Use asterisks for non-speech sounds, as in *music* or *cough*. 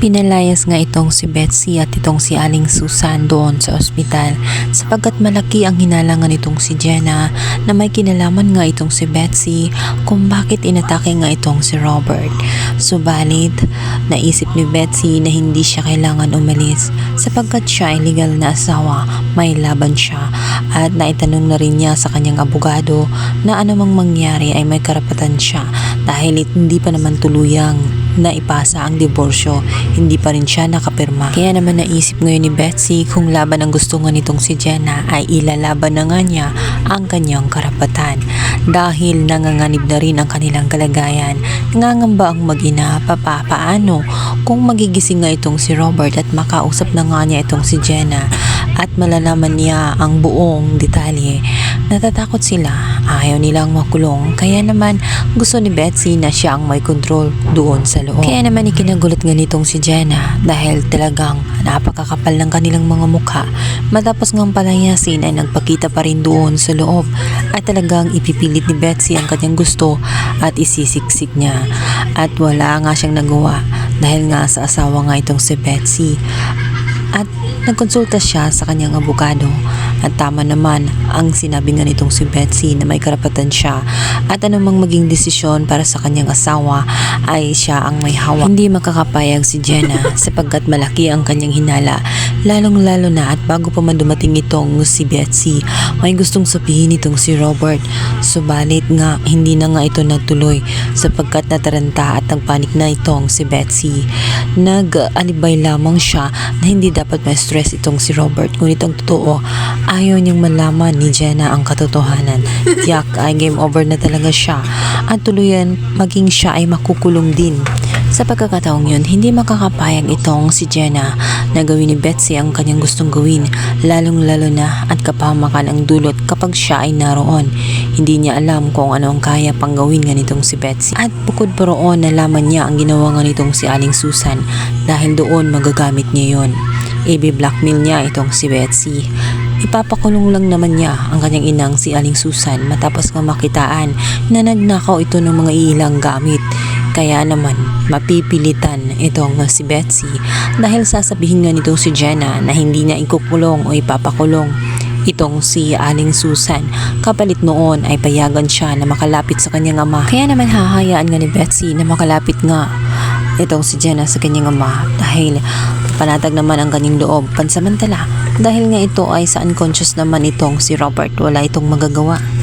Pinalayas nga itong si Betsy at itong si Aling Susan doon sa ospital sapagkat malaki ang hinalangan itong si Jenna na may kinalaman nga itong si Betsy kung bakit inatake nga itong si Robert. Subalit, naisip ni Betsy na hindi siya kailangan umalis sapagkat siya ay legal na asawa, may laban siya at naitanong na rin niya sa kanyang abogado na anumang mangyari ay may karapatan siya dahil hindi pa naman tuluyang na ipasa ang diborsyo, hindi pa rin siya nakapirma. Kaya naman naisip ngayon ni Betsy kung laban ang gusto nga nitong si Jenna ay ilalaban na nga niya ang kanyang karapatan. Dahil nanganganib na rin ang kanilang kalagayan, nangangamba ang mag-ina papa paano kung magigising nga itong si Robert at makausap na nga niya itong si Jenna at malalaman niya ang buong detalye. Natatakot sila, ayaw nilang makulong, kaya naman gusto ni Betsy na siya ang may control doon sa loob. Kaya naman ikinagulat nga nitong si Jenna dahil talagang napakakapal ng kanilang mga mukha. Matapos ngang palayasin ay nagpakita pa rin doon sa loob at talagang ipipilit ni Betsy ang kanyang gusto at isisiksik niya. At wala nga siyang nagawa dahil nga sa asawa nga itong si Betsy. At nagkonsulta siya sa kanyang abogado at tama naman ang sinabi nga nitong si Betsy na may karapatan siya at anumang maging desisyon para sa kanyang asawa ay siya ang may hawak. Hindi makakapayag si Jenna *laughs* sapagkat malaki ang kanyang hinala lalong lalo na at bago pa man dumating itong si Betsy may gustong sabihin itong si Robert subalit nga hindi na nga ito natuloy sapagkat nataranta at nagpanik na itong si Betsy. Nag-alibay lamang siya na hindi dapat ma-stress itong si Robert ngunit ang totoo ayaw niyang malaman ni Jenna ang katotohanan. *laughs* Tiyak ay game over na talaga siya at tuluyan maging siya ay makukulong din. Sa pagkakataong yun, hindi makakapayag itong si Jenna na gawin ni Betsy ang kanyang gustong gawin, lalong-lalo na at kapamakan ang dulot kapag siya ay naroon. Hindi niya alam kung ano ang kaya pang gawin nga nitong si Betsy. At bukod pa roon, nalaman niya ang ginawa nga nitong si Aling Susan dahil doon magagamit niya yon. Ibi-blackmail niya itong si Betsy. Ipapakulong lang naman niya ang kanyang inang si Aling Susan matapos nga makitaan na nagnakaw ito ng mga ilang gamit. Kaya naman mapipilitan itong si Betsy dahil sasabihin nga nitong si Jenna na hindi niya ikukulong o ipapakulong itong si Aling Susan. Kapalit noon ay payagan siya na makalapit sa kanyang ama. Kaya naman hahayaan nga ni Betsy na makalapit nga itong si Jenna sa kanyang ama dahil panatag naman ang kanyang loob pansamantala. Dahil nga ito ay sa unconscious naman itong si Robert wala itong magagawa